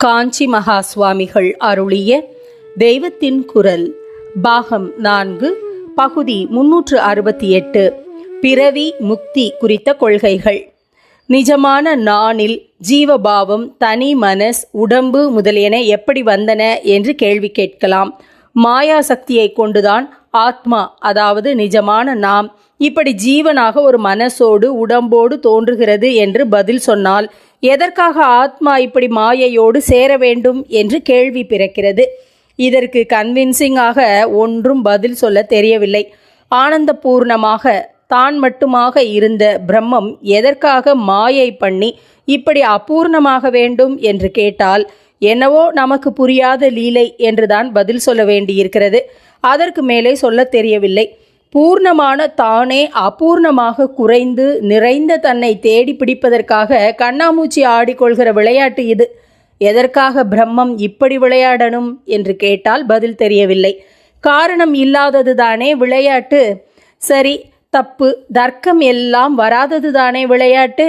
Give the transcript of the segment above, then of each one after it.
காஞ்சி மகா சுவாமிகள் அருளிய தெய்வத்தின் குரல் பாகம் நான்கு பகுதி முன்னூற்று அறுபத்தி எட்டு பிறவி முக்தி குறித்த கொள்கைகள். நிஜமான நானில் ஜீவபாவம் தனி மனஸ் உடம்பு முதலியன எப்படி வந்தன என்று கேள்வி கேட்கலாம். மாயா சக்தியை கொண்டுதான் ஆத்மா அதாவது நிஜமான நாம் இப்படி ஜீவனாக ஒரு மனசோடு உடம்போடு தோன்றுகிறது என்று பதில் சொன்னால் எதற்காக ஆத்மா இப்படி மாயையோடு சேர வேண்டும் என்று கேள்வி பிறக்கிறது. இதற்கு கன்வின்சிங்காக ஒன்றும் பதில் சொல்ல தெரியவில்லை. ஆனந்தபூர்ணமாக தான் மட்டுமாக இருந்த பிரம்மம் எதற்காக மாயை பண்ணி இப்படி அபூர்ணமாக வேண்டும் என்று கேட்டால் என்னவோ நமக்கு புரியாத லீலை என்றுதான் பதில் சொல்ல வேண்டியிருக்கிறது. அதற்கு மேலே சொல்ல தெரியவில்லை. பூர்ணமான தானே அபூர்ணமாக குறைந்து நிறைந்த தன்னை தேடி பிடிப்பதற்காக கண்ணாமூச்சி ஆடிக்கொள்கிற விளையாட்டு இது. எதற்காக பிரம்மம் இப்படி விளையாடணும் என்று கேட்டால் பதில் தெரியவில்லை. காரணம் இல்லாதது தானே விளையாட்டு. சரி தப்பு தர்க்கம் எல்லாம் வராதது தானே விளையாட்டு.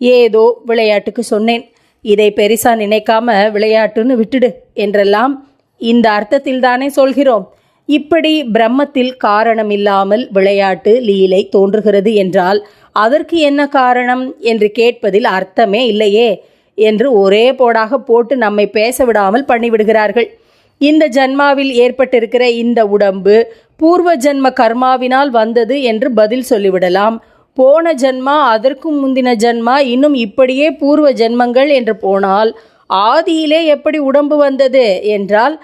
ஏதோ விளையாட்டுக்கு சொன்னேன். இதை பெரிசா நினைக்காம விளையாட்டுன்னு விட்டுடு என்றெல்லாம் இந்த அர்த்தத்தில் தானே சொல்கிறோம். இப்படி பிரம்மத்தில் காரணம் இல்லாமல் விளையாட்டு லீலை தோன்றுகிறது என்றால் அதற்கு என்ன காரணம் என்று கேட்பதில் அர்த்தமே இல்லையே என்று ஒரே போடாக போட்டு நம்மை பேச விடாமல் பண்ணிவிடுகிறார்கள். இந்த ஜன்மாவில் ஏற்பட்டிருக்கிற இந்த உடம்பு பூர்வ ஜன்ம கர்மாவினால் வந்தது என்று பதில் சொல்லிவிடலாம். போன ஜன்மா அதற்கும் முந்தின ஜன்மா இன்னும் இப்படியே பூர்வ ஜென்மங்கள் என்று போனால் ஆதியிலே எப்படி உடம்பு வந்தது என்றால்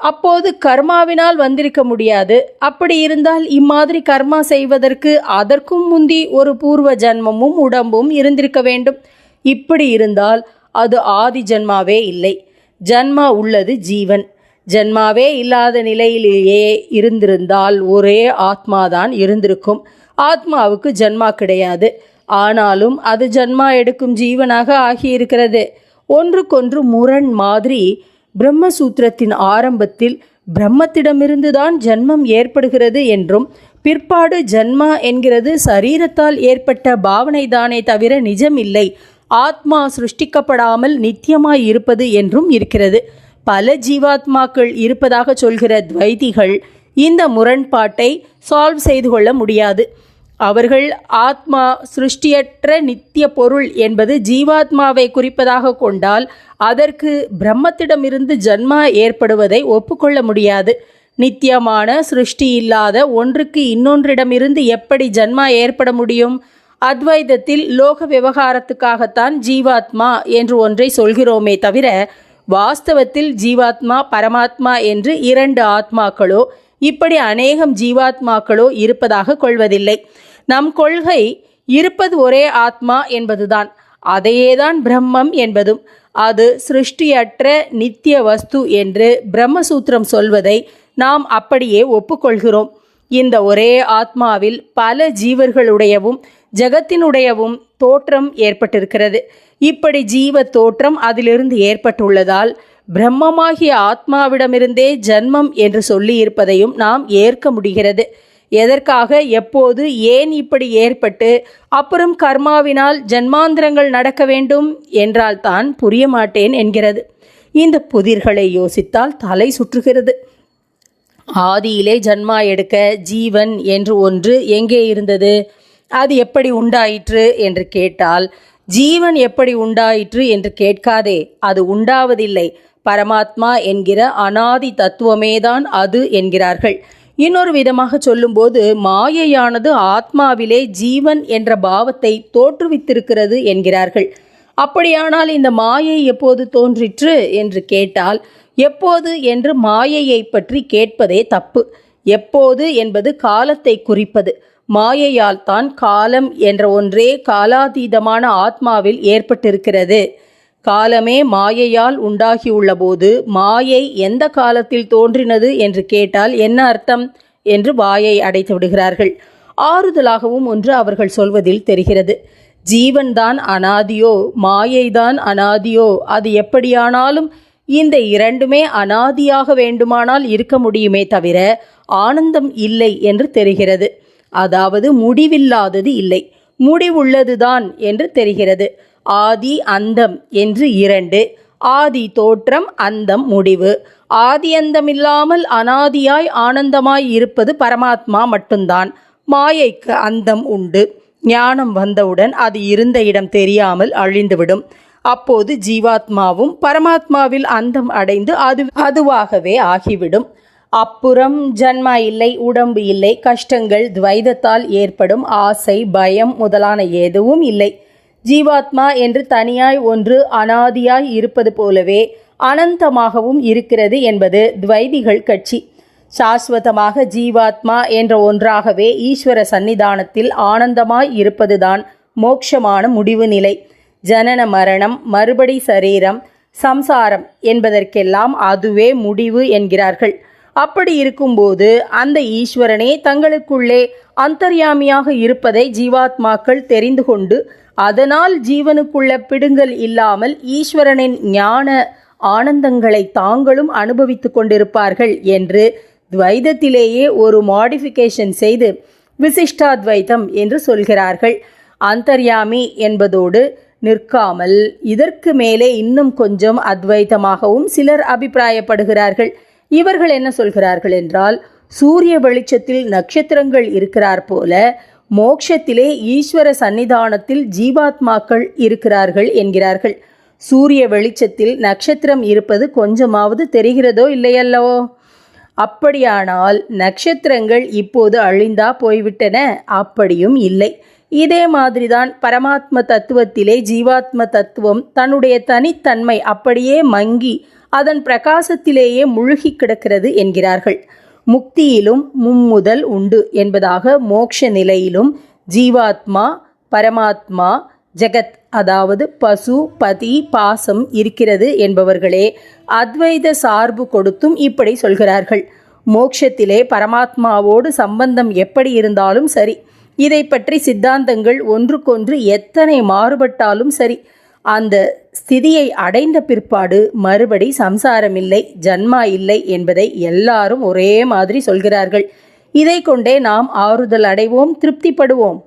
அப்போது கர்மாவினால் வந்திருக்க முடியாது. அப்படி இருந்தால் இம்மாதிரி கர்மா செய்வதற்கு அதற்கும் முந்தி ஒரு பூர்வ ஜன்மமும் உடம்பும் இருந்திருக்க வேண்டும். இப்படி இருந்தால் அது ஆதி ஜன்மாவே இல்லை. ஜன்மா உள்ளது ஜீவன். ஜன்மாவே இல்லாத நிலையிலேயே இருந்திருந்தால் ஒரே ஆத்மாதான் இருந்திருக்கும். ஆத்மாவுக்கு ஜன்மா கிடையாது. ஆனாலும் அது ஜன்மா எடுக்கும் ஜீவனாக ஆகியிருக்கிறது. ஒன்றுக்கொன்று முரண் மாதிரி பிரம்மசூத்திரத்தின் ஆரம்பத்தில் பிரம்மத்திடமிருந்துதான் ஜன்மம் ஏற்படுகிறது என்றும் பிற்பாடு ஜன்மா என்கிறது சரீரத்தால் ஏற்பட்ட பாவனை தானே தவிர நிஜமில்லை. ஆத்மா சிருஷ்டிக்கப்படாமல் நித்தியமாய் இருப்பது என்றும் இருக்கிறது. பல ஜீவாத்மாக்கள் இருப்பதாக சொல்கிற துவைதிகள் இந்த முரண்பாட்டை சால்வ் செய்து கொள்ள முடியாது. அவர்கள் ஆத்மா சிருஷ்டியற்ற நித்திய பொருள் என்பது ஜீவாத்மாவை குறிப்பதாக கொண்டால் அதற்கு பிரம்மத்திடமிருந்து ஜன்மா ஏற்படுவதை ஒப்புக்கொள்ள முடியாது. நித்தியமான சிருஷ்டி இல்லாத ஒன்றுக்கு இன்னொன்றிடமிருந்து எப்படி ஜன்மா ஏற்பட முடியும்? அத்வைதத்தில் லோக விவகாரத்துக்காகத்தான் ஜீவாத்மா என்று ஒன்றை சொல்கிறோமே தவிர வாஸ்தவத்தில் ஜீவாத்மா பரமாத்மா என்று இரண்டு ஆத்மாக்களோ இப்படி அநேகம் ஜீவாத்மாக்களோ இருப்பதாக கொள்வதில்லை. நம் கொள்கை இருப்பது ஒரே ஆத்மா என்பதுதான். அதையேதான் பிரம்மம் என்பதும். அது சிருஷ்டியற்ற நித்திய வஸ்து என்று பிரம்மசூத்திரம் சொல்வதை நாம் அப்படியே ஒப்புக்கொள்கிறோம். இந்த ஒரே ஆத்மாவில் பல ஜீவர்களுடையவும் ஜகத்தினுடையவும் தோற்றம் ஏற்பட்டிருக்கிறது. இப்படி ஜீவ தோற்றம் அதிலிருந்து ஏற்பட்டுள்ளதால் பிரம்மமாகிய ஆத்மாவிடமிருந்தே ஜன்மம் என்று சொல்லியிருப்பதையும் நாம் ஏற்க முடிகிறது. எதற்காக எப்போது ஏன் இப்படி ஏற்பட்டு அப்புறம் கர்மாவினால் ஜன்மாந்திரங்கள் நடக்க வேண்டும் என்றால் தான் புரிய மாட்டேன் என்கிறது. இந்த புதிர்களை யோசித்தால் தலை சுற்றுகிறது. ஆதியிலே ஜன்மா எடுக்க ஜீவன் என்று ஒன்று எங்கே இருந்தது? அது எப்படி உண்டாயிற்று என்று கேட்டால் ஜீவன் எப்படி உண்டாயிற்று என்று கேட்காதே அது உண்டாவதில்லை. பரமாத்மா என்கிற அனாதி தத்துவமேதான் அது என்கிறார்கள். இன்னொரு விதமாக சொல்லும்போது மாயையானது ஆத்மாவிலே ஜீவன் என்ற பாவத்தை தோற்றுவித்திருக்கிறது என்கிறார்கள். அப்படியானால் இந்த மாயை எப்போது தோன்றிற்று என்று கேட்டால் எப்போது என்று மாயையை பற்றி கேட்பதே தப்பு. எப்போது என்பது காலத்தை குறிப்பது. மாயையால் தான் காலம் என்ற ஒன்றே காலாதீதமான ஆத்மாவில் ஏற்பட்டிருக்கிறது. காலமே மாயையால் உண்டாகியுள்ள போது மாயை எந்த காலத்தில் தோன்றினது என்று கேட்டால் என்ன அர்த்தம்? என்று வாயை அடைத்து விடுகிறார்கள். ஆறுதலாகவும் ஒன்று அவர்கள் சொல்வதில் தெரிகிறது. ஜீவன்தான் அனாதியோ மாயைதான் அனாதியோ அது எப்படியானாலும் இந்த இரண்டுமே அனாதியாக வேண்டுமானால் இருக்க முடியுமே தவிர ஆனந்தம் இல்லை என்று தெரிகிறது. அதாவது முடிவில்லாதது இல்லை. முடிவுள்ளதுதான் என்று தெரிகிறது. ஆதி அந்தம் என்று இரண்டு ஆதி தோற்றம் அந்தம் முடிவு. ஆதி அந்தமில்லாமல் அனாதியாய் ஆனந்தமாய் இருப்பது பரமாத்மா மட்டும்தான். மாயைக்கு அந்தம் உண்டு. ஞானம் வந்தவுடன் அது இருந்த இடம் தெரியாமல் அழிந்துவிடும். அப்போது ஜீவாத்மாவும் பரமாத்மாவில் அந்தம் அடைந்து அது அதுவாகவே ஆகிவிடும். அப்புறம் ஜன்மா இல்லை உடம்பு இல்லை கஷ்டங்கள் துவைதத்தால் ஏற்படும் ஆசை பயம் முதலான எதுவும் இல்லை. ஜீவாத்மா என்று தனியாய் ஒன்று அனாதியாய் இருப்பது போலவே அனந்தமாகவும் இருக்கிறது என்பது துவைதிகள் கட்சி. சாஸ்வதமாக ஜீவாத்மா என்ற ஒன்றாகவே ஈஸ்வர சன்னிதானத்தில் ஆனந்தமாய் இருப்பதுதான் மோட்சமான முடிவு நிலை. ஜனன மரணம் மறுபடி சரீரம் சம்சாரம் என்பதற்கெல்லாம் அதுவே முடிவு என்கிறார்கள். அப்படி இருக்கும்போது அந்த ஈஸ்வரனே தங்களுக்குள்ளே அந்தர்யாமியாக இருப்பதை ஜீவாத்மாக்கள் தெரிந்து கொண்டு அதனால் ஜீவனுக்குள்ள பிடுங்கல் இல்லாமல் ஈஸ்வரனின் ஞான ஆனந்தங்களை தாங்களும் அனுபவித்து கொண்டிருப்பார்கள் என்று துவைதத்திலேயே ஒரு மாடிஃபிகேஷன் செய்து விசிஷ்டாத்வைதம் என்று சொல்கிறார்கள். அந்தர்யாமி என்பதோடு நிற்காமல் இதற்கு மேலே இன்னும் கொஞ்சம் அத்வைதமாகவும் சிலர் அபிப்பிராயப்படுகிறார்கள். இவர்கள் என்ன சொல்கிறார்கள் என்றால் சூரிய வெளிச்சத்தில் நட்சத்திரங்கள் இருக்கிறார் போல மோக்ஷத்திலே ஈஸ்வர சன்னிதானத்தில் ஜீவாத்மாக்கள் இருக்கிறார்கள் என்கிறார்கள். சூரிய வெளிச்சத்தில் நட்சத்திரம் இருப்பது கொஞ்சமாவது தெரிகிறதோ இல்லையல்லவோ அப்படியானால் நட்சத்திரங்கள் இப்போது அழிந்தா போய்விட்டன? அப்படியும் இல்லை. இதே மாதிரிதான் பரமாத்ம தத்துவத்திலே ஜீவாத்ம தத்துவம் தன்னுடைய தனித்தன்மை அப்படியே மங்கி அதன் பிரகாசத்திலேயே முழுகி கிடக்கிறது என்கிறார்கள். முக்தியிலும் மும்முதல் உண்டு என்பதாக மோக்ஷ நிலையிலும் ஜீவாத்மா பரமாத்மா ஜெகத் அதாவது பசு பதி பாசம் இருக்கிறது என்பவர்களே அத்வைத சார்பு கொடுத்தும் இப்படி சொல்கிறார்கள். மோக்ஷத்திலே பரமாத்மாவோடு சம்பந்தம் எப்படி இருந்தாலும் சரி. இதை பற்றி சித்தாந்தங்கள் ஒன்றுக்கொன்று எத்தனை மாறுபட்டாலும் சரி. அந்த ஸ்திதியை அடைந்த பிற்பாடு மறுபடி சம்சாரம் இல்லை ஜன்மா இல்லை என்பதை எல்லாரும் ஒரே மாதிரி சொல்கிறார்கள். இதை கொண்டே நாம் ஆறுதல் அடைவோம் திருப்திப்படுவோம்.